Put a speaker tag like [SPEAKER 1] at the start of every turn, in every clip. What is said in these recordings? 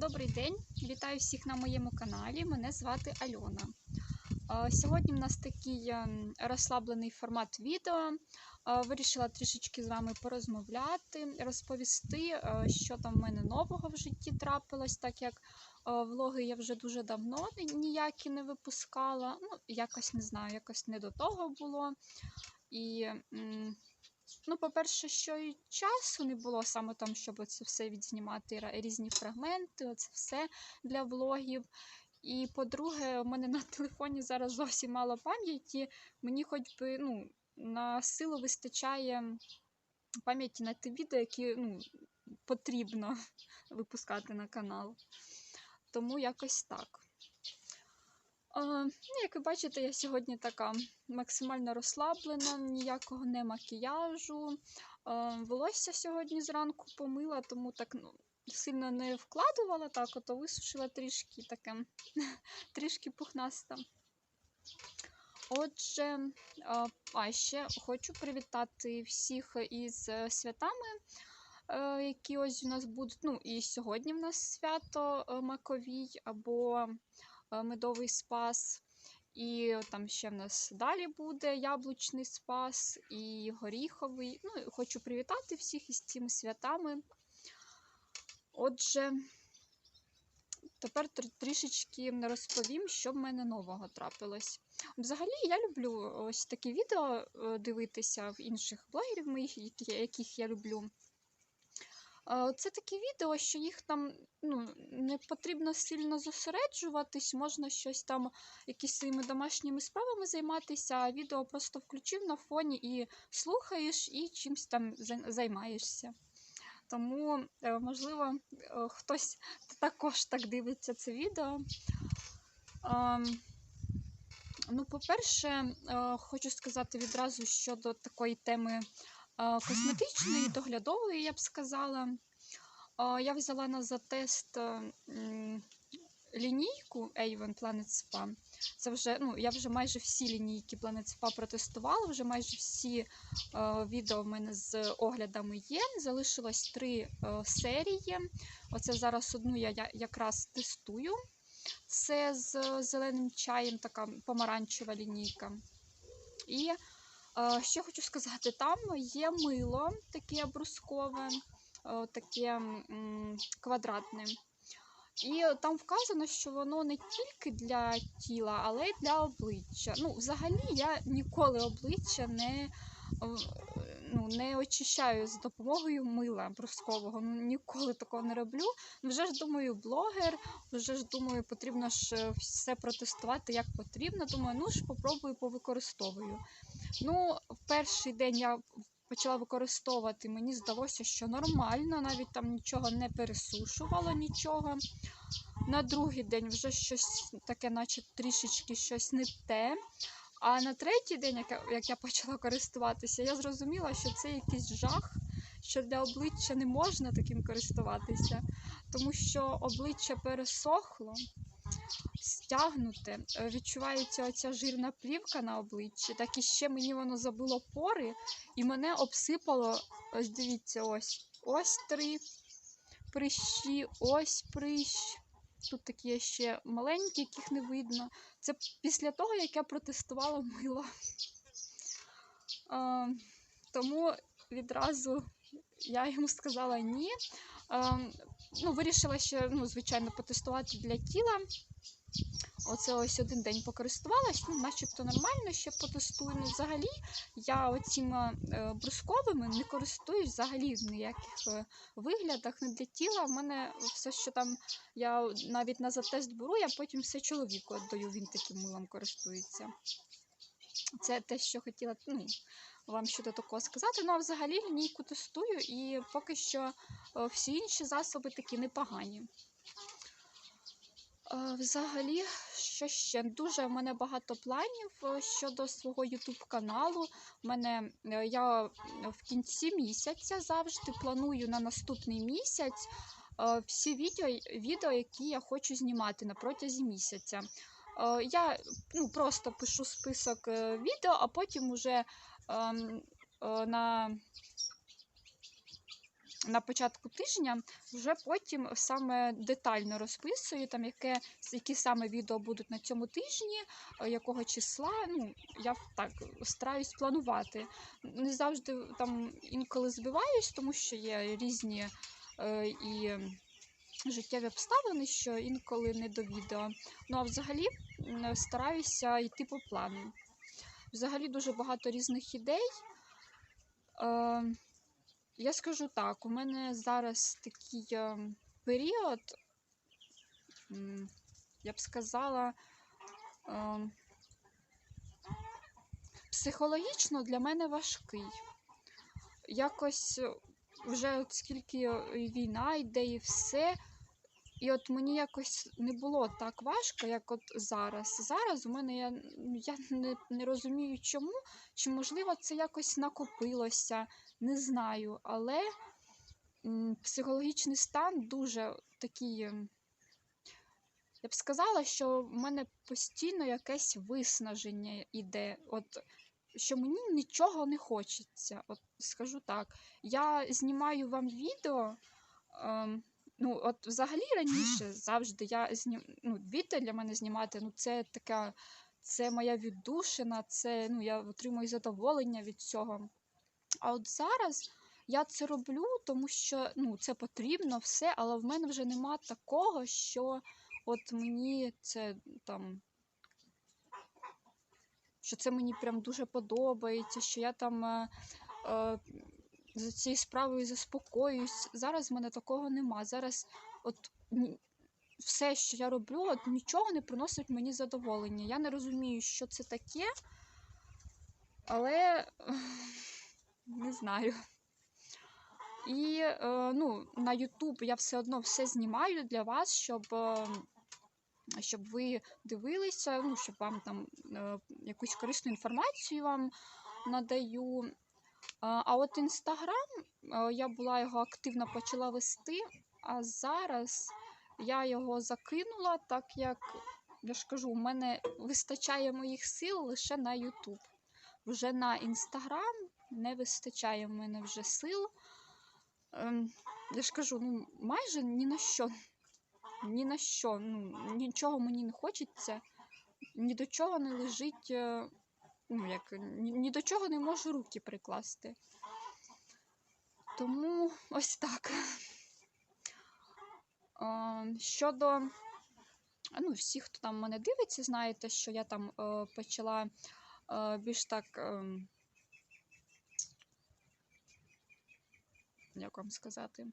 [SPEAKER 1] Добрий день, вітаю всіх на моєму каналі. Мене звати Альона. Е, Сьогодні в нас такий ем, розслаблений формат відео. Е, Вирішила трішечки з вами порозмовляти, розповісти, е, що там в мене нового в житті трапилось, так як е, влоги я вже дуже давно ніякі не випускала. Ну, якось не знаю, якось не до того було. І Ну, по-перше, що і часу не було саме там, щоб це все відзнімати, різні фрагменти, оце все для влогів. І по-друге, у мене на телефоні зараз зовсім мало пам'яті. Мені хоч би ну, на силу вистачає пам'яті на ті відео, які ну, потрібно випускати на канал. Тому якось так. Е, ну, як ви бачите, я сьогодні така максимально розслаблена, ніякого не макіяжу. Е, волосся сьогодні зранку помила, тому так ну, сильно не вкладувала, так ото висушила трішки таке, трішки пухнаста. Отже, е, а ще хочу привітати всіх із святами, які ось у нас будуть. Ну, і сьогодні в нас свято Маковій або Медовий Спас. І там ще в нас далі буде яблучний спас і горіховий. Ну, хочу привітати всіх із цими святами. Отже, тепер тр- трішечки розповім, що в мене нового трапилось. Взагалі, я люблю ось такі відео е, дивитися в інших блогерів моїх, яких я люблю. Е, Це такі відео, що їх там ну, не потрібно сильно зосереджуватись, можна щось там, якісь своїми домашніми справами займатися, а відео просто включив на фоні і слухаєш, і чимось там займаєшся. Тому, е, можливо, е, хтось також так дивиться це відео. Ем, Ну, по-перше, хочу сказати відразу щодо такої теми косметичної, доглядової, я б сказала. Я взяла на затест е, лінійку Avon Planet Spa. Це вже, ну, я вже майже всі лінійки Planet Spa протестувала, вже майже всі е, відео в мене з оглядами є. Залишилось три е, серії. Оце зараз одну я якраз тестую. Це з зеленим чаєм, така помаранчева лінійка. І ще хочу сказати, там є мило таке брускове, е, таке квадратне. І там вказано, що воно не тільки для тіла, але й для обличчя. Ну, взагалі, я ніколи обличчя не, ну, не очищаю з допомогою мила брускового. Ну, ніколи такого не роблю. Вже ж думаю, блогер, вже ж думаю, потрібно ж е, все протестувати як потрібно. Думаю, ну ж попробую повикористовую. Ну, в перший день я почала використовувати, мені здалося, що нормально, навіть там нічого не пересушувало, нічого. На другий день вже щось таке, наче трішечки щось не те. А на третій день, як я, як я почала користуватися, я зрозуміла, що це якийсь жах, що для обличчя не можна таким користуватися, тому що обличчя пересохло, стягнуте, е, відчувається оця жирна плівка на обличчі, так і ще мені воно забило пори, і мене обсипало, ось дивіться, ось, ось три прищі, ось прищ. Тут такі ще маленькі, яких не видно. Це після того, як я протестувала мило. А, тому відразу я йому сказала ні. А, ну, вирішила ще, ну, звичайно, потестувати для тіла. Оце ось один день покористувалась, ну, начебто нормально, ще потестую. Ну, взагалі, я оціми е, брусковими не користуюсь взагалі в ніяких е, виглядах, не для тіла. В мене все, що там я навіть на затест беру, я потім все чоловіку віддаю, він таким милом користується. Це те, що хотіла ну, вам щодо такого сказати. Ну, а взагалі лінійку тестую, і поки що е, всі інші засоби такі непогані. Е, Взагалі, що ще? Дуже в мене багато планів е, щодо свого YouTube каналу. Мене я в кінці місяця завжди планую на наступний місяць всі відео, відео, які я хочу знімати на протязі місяця. Я ну, просто пишу список відео, а потім уже на на початку тижня, вже потім саме детально розписую, там яке, які саме відео будуть на цьому тижні, е, якого числа. Ну, я так стараюсь планувати. Не завжди там інколи збиваюсь, тому що є різні е, і життєві обставини, що інколи не до відео. Ну а взагалі стараюся йти по плану. Взагалі дуже багато різних ідей. Е, я скажу так, у мене зараз такий е, період, я б сказала, е, психологічно для мене важкий. Якось вже от скільки війна йде і все. І от мені якось не було так важко, як от зараз. Зараз у мене я, я не, не розумію чому, чи можливо це якось накопилося, не знаю. Але м, психологічний стан дуже такий. ем, Я б сказала, що в мене постійно якесь виснаження іде. От що мені нічого не хочеться. От скажу так. Я знімаю вам відео. Ем, ну, от взагалі раніше завжди я знім... ну, відео для мене знімати, ну це така, це моя віддушина, це ну, я отримую задоволення від цього. А от зараз я це роблю, тому що ну, це потрібно все, але в мене вже нема такого, що от мені це там. Що це мені прям дуже подобається, що я там е, е, за цією справою заспокоююсь. Зараз в мене такого нема. Зараз от все, що я роблю, от нічого не приносить мені задоволення. Я не розумію, що це таке, але не знаю. І е, ну, на YouTube я все одно все знімаю для вас, щоб, е, щоб ви дивилися, ну, щоб вам там е, якусь корисну інформацію вам надаю. А от Інстаграм, е, я була його активно почала вести, а зараз я його закинула, так як я ж кажу, у мене вистачає моїх сил лише на YouTube. Вже на Інстаграм не вистачає в мене вже сил. Ем, я ж кажу, ну майже ні на що. Ні на що. Ну, нічого мені не хочеться, ні до чого не лежить. Е, Ну, як, ні, ні до чого не можу руки прикласти. Тому ось так. Щодо ну, всіх, хто там мене дивиться, знаєте, що я там е, почала е, більш так. Е, як вам сказати?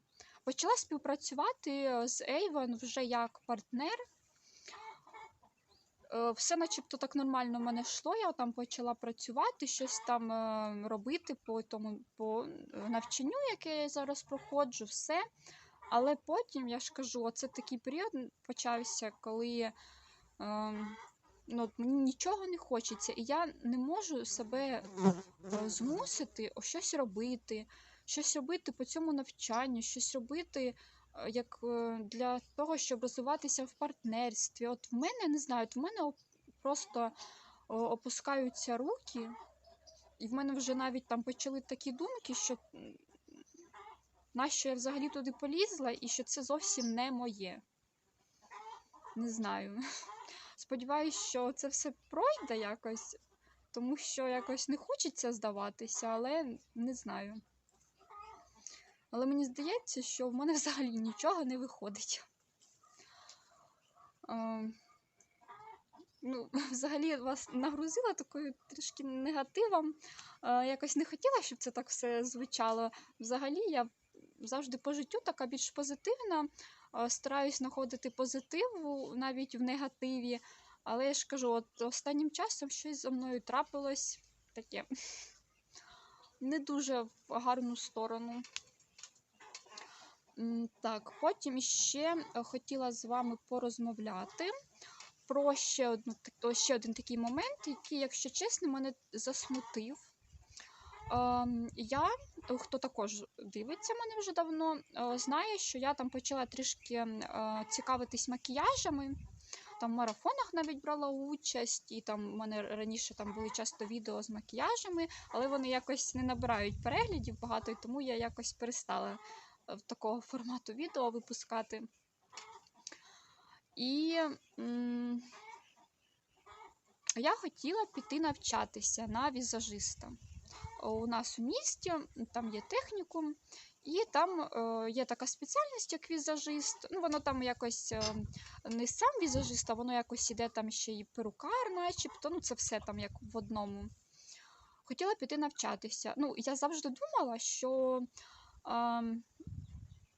[SPEAKER 1] Почала співпрацювати з Avon вже як партнер. Е, Все начебто так нормально в мене йшло. Я там почала працювати, щось там е, робити по тому по е, навчанню, яке я зараз проходжу, все. Але потім я ж кажу, оце такий період почався, коли е, ну, мені нічого не хочеться, і я не можу себе змусити щось робити, щось робити по цьому навчанню, щось робити як е, для того, щоб розвиватися в партнерстві. От в мене не знаю, от в мене просто опускаються руки, і в мене вже навіть там почали такі думки, що нащо я взагалі туди полізла, і що це зовсім не моє. Не знаю. Сподіваюсь, що це все пройде якось, тому що якось не хочеться здаватися, але не знаю. Але мені здається, що в мене взагалі нічого не виходить. Е, ну, взагалі вас нагрузила такою трішки негативом. Е, якось не хотіла, щоб це так все звучало. Взагалі, я завжди по життю така більш позитивна. Е, стараюсь знаходити позитиву навіть в негативі. Але я ж кажу, от останнім часом щось зі мною трапилось таке не дуже в гарну сторону. Так, потім ще е, хотіла з вами порозмовляти про ще, одну, ще один такий момент, який, якщо чесно, мене засмутив. Ем, Я, хто також дивиться мене вже давно, е, знає, що я там почала трішки е, цікавитись макіяжами. Там в марафонах навіть брала участь, і там в мене раніше там були часто відео з макіяжами, але вони якось не набирають переглядів багато, і тому я якось перестала в такого формату відео випускати. І я хотіла піти навчатися на візажиста. У нас у місті там є технікум, і там е, є така спеціальність, як візажист. Ну, воно там якось е, не сам візажист, а воно якось іде там ще і перукар, начебто. Ну, це все там як в одному. Хотіла піти навчатися. Ну, я завжди думала, що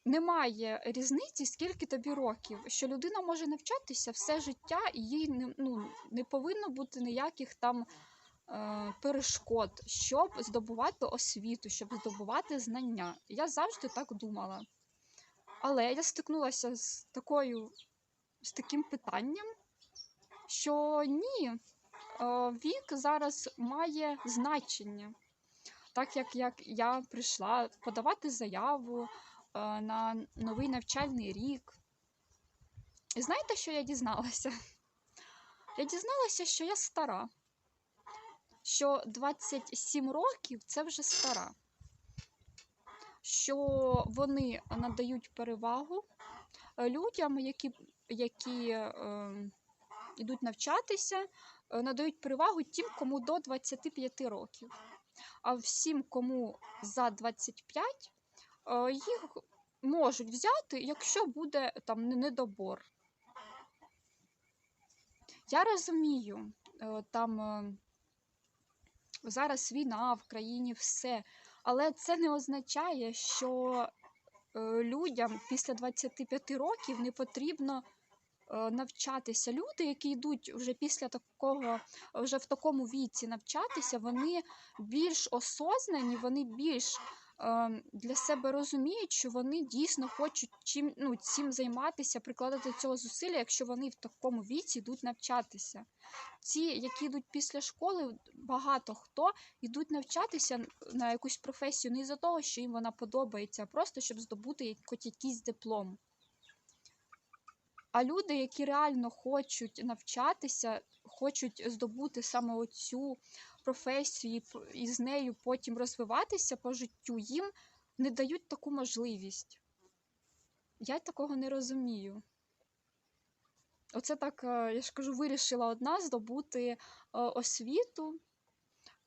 [SPEAKER 1] немає різниці, скільки тобі років, що людина може навчатися все життя, і їй не, ну, не повинно бути ніяких там е, перешкод, щоб здобувати освіту, щоб здобувати знання. Я завжди так думала. Але я стикнулася з такою з таким питанням, що ні, е, вік зараз має значення. Так як, як я прийшла подавати заяву е, на новий навчальний рік. І знаєте, що я дізналася? Я дізналася, що я стара, що 27 років це вже стара, що вони надають перевагу людям, які, які е, йдуть навчатися, е, надають перевагу тим, кому до 25 років. А всім, кому за 25, е, їх можуть взяти, якщо буде там недобор. Я розумію, е, там е, зараз війна в країні, все. Але це не означає, що людям після 25 років не потрібно навчатися. Люди, які йдуть вже після такого, вже в такому віці навчатися, вони більш осознані, вони більш е, для себе розуміють, що вони дійсно хочуть чим, ну, цим займатися, прикладати цього зусилля, якщо вони в такому віці йдуть навчатися. Ті, які йдуть після школи, багато хто йдуть навчатися на якусь професію не із-за того, що їм вона подобається, а просто щоб здобути якийсь диплом. А люди, які реально хочуть навчатися, хочуть здобути саме оцю професію і з нею потім розвиватися по життю, їм не дають таку можливість. Я такого не розумію. Оце так, е, я ж кажу, вирішила одна здобути е, освіту,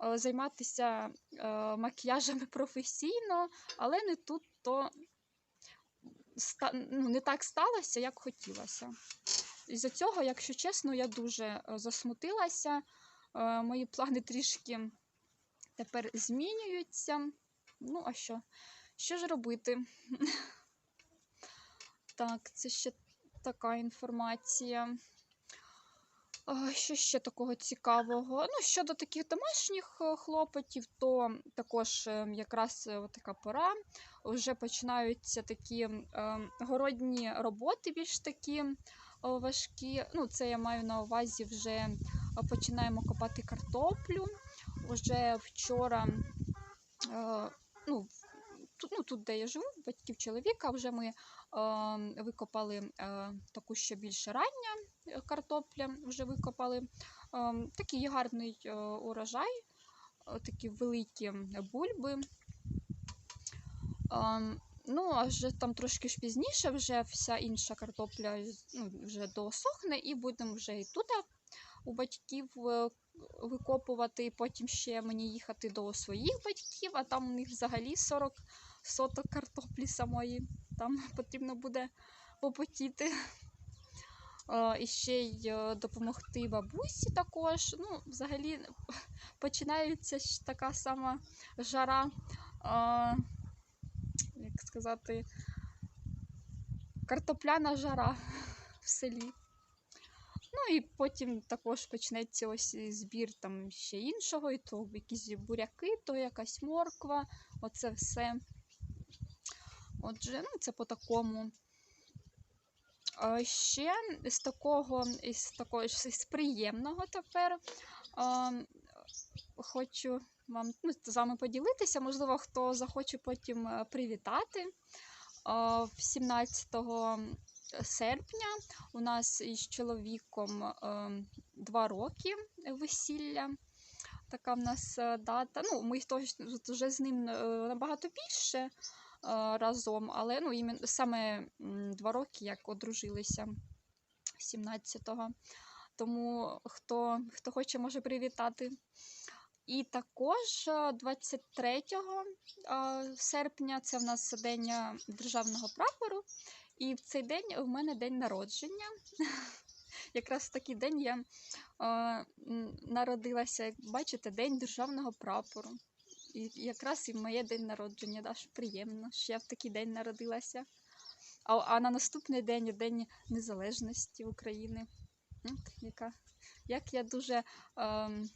[SPEAKER 1] е, займатися макіяжами професійно, але не тут то ну, не так сталося, як хотілося. Із-за цього, якщо чесно, я дуже е, засмутилася. Е, Мої плани трішки тепер змінюються. Ну, а що? Що ж робити? Так, це ще така інформація. Що ще такого цікавого? Ну, щодо таких домашніх е, хлопотів, то також е, якраз е, така пора. Вже починаються такі е, городні роботи, більш такі важкі. Ну, це я маю на увазі вже починаємо копати картоплю. Уже вчора, ну, тут, ну, тут, де я живу, батьків чоловіка, вже ми е, викопали таку ще більш рання картопля, вже викопали. Е, такий гарний е, урожай, е, такі великі бульби. Ем, Ну, а вже там трошки ж пізніше, вже вся інша картопля ну, вже досохне, і будемо вже і тут у батьків е, викопувати, і потім ще мені їхати до своїх батьків, а там у них взагалі 40 соток картоплі самої. Там потрібно буде попотіти. Е, І ще й е, допомогти бабусі також. Ну, взагалі починається така сама жара. е, Як сказати, картопляна жара в селі. Ну і потім також почнеться ось збір там ще іншого, і то якісь буряки, то якась морква, оце все. Отже, ну це по такому. А ще з такого, із такого з приємного тепер хочу вам ну, з вами поділитися. Можливо, хто захоче потім е, привітати. 17 серпня у нас із чоловіком е, два роки весілля. Така в нас е, дата. Ну, ми точно вже з ним е, набагато більше. Разом, але ну, імен, саме два роки, як одружилися 17-го. Тому хто, хто хоче, може привітати. І також е, 23 е, серпня це в нас день е, державного прапору. І в цей день в мене день народження. Якраз в такий день я е, народилася, як бачите, День державного прапору. І якраз і моє день народження, да, що приємно, що я в такий день народилася. А, а на наступний день День Незалежності України. От, яка, як я дуже ем,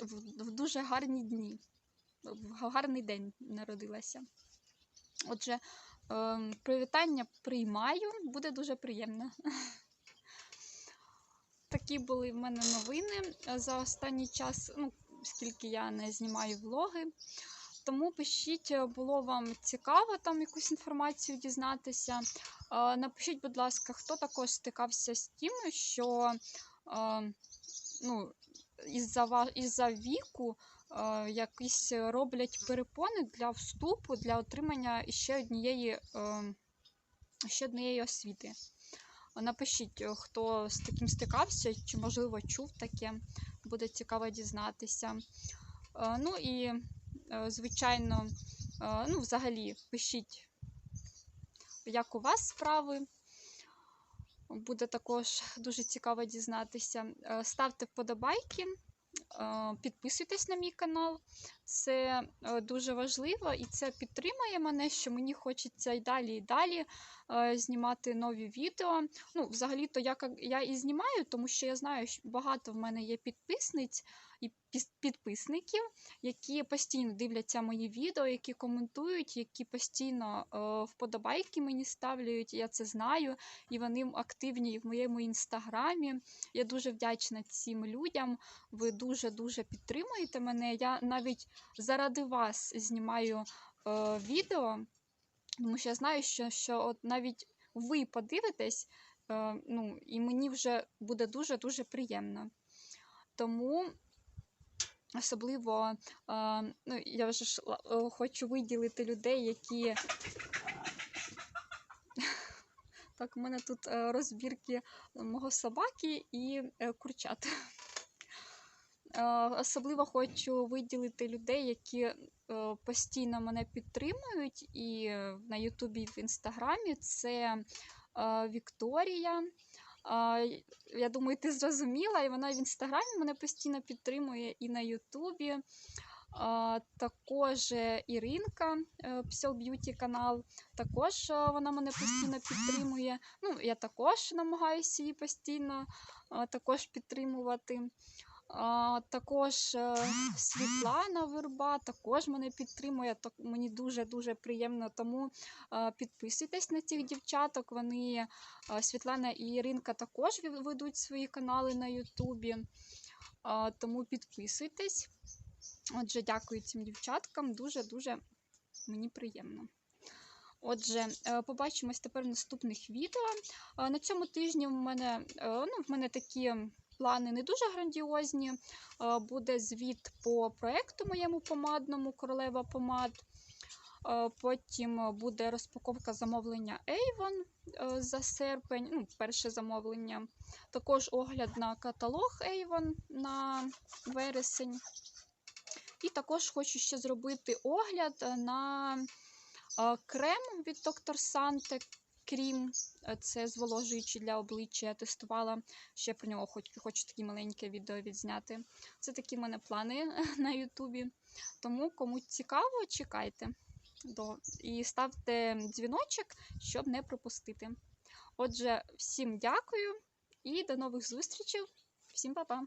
[SPEAKER 1] в, в дуже гарні дні, в гарний день народилася. Отже, ем, привітання приймаю, буде дуже приємно. Такі були в мене новини за останній час, ну, скільки я не знімаю влоги. Тому пишіть, е, було вам цікаво там якусь інформацію дізнатися. Е, Напишіть, будь ласка, хто також стикався з тим, що е, ну, із-за із-за віку якісь роблять перепони для вступу, для отримання ще однієї, ще однієї освіти. Напишіть, е, хто з таким стикався, чи, можливо, чув таке, буде цікаво дізнатися. Е, Ну і, е, звичайно, ну, взагалі, пишіть, як у вас справи. Буде також дуже цікаво дізнатися. Ставте вподобайки, підписуйтесь на мій канал. Це е, дуже важливо і це підтримує мене, що мені хочеться і далі, і далі е, знімати нові відео. Ну, взагалі-то я, я і знімаю, тому що я знаю, що багато в мене є підписниць і підписників, які постійно дивляться мої відео, які коментують, які постійно е, вподобайки мені ставлять. Я це знаю, і вони активні в моєму інстаграмі. Я дуже вдячна цим людям. Ви дуже-дуже підтримуєте мене. Я навіть заради вас знімаю е, відео, тому що я знаю, що, що от навіть ви подивитесь, е, ну, і мені вже буде дуже-дуже приємно. Тому особливо ну, я вже ж е, хочу виділити людей, які. Так, у мене тут е, розбірки мого собаки і е, курчат. Особливо хочу виділити людей, які постійно мене підтримують і на Ютубі, і в Інстаграмі. Це Вікторія. Я думаю, ти зрозуміла, і вона в інстаграмі мене постійно підтримує і на Ютубі. Також е, Іринка, е, Psel Beauty канал, також е, вона мене постійно підтримує. Ну, я також намагаюся її постійно також підтримувати. А, також е, Світлана Верба також мене підтримує. Так, мені дуже-дуже приємно. Тому е, підписуйтесь на цих дівчаток. Вони, е, Світлана і Іринка також ведуть свої канали на Ютубі. Тому підписуйтесь. Отже, дякую цим дівчаткам. Дуже-дуже мені приємно. Отже, побачимось тепер в наступних відео. На цьому тижні в мене, ну, в мене такі плани не дуже грандіозні. Е, Буде звіт по проекту моєму помадному Королева помад. Е, Потім буде розпаковка замовлення Avon е, за серпень, ну, перше замовлення. Також огляд на каталог Avon на вересень. І також хочу ще зробити огляд на крем від Dr. Sante Крім. Е, Це зволожуючий для обличчя. Я тестувала. Ще про нього хочу, хочу таке маленьке відео відзняти. Це такі в мене плани на Ютубі. Тому кому цікаво, чекайте. До... І ставте дзвіночок, щоб не пропустити. Отже, всім дякую і до нових зустрічей. Всім па-па!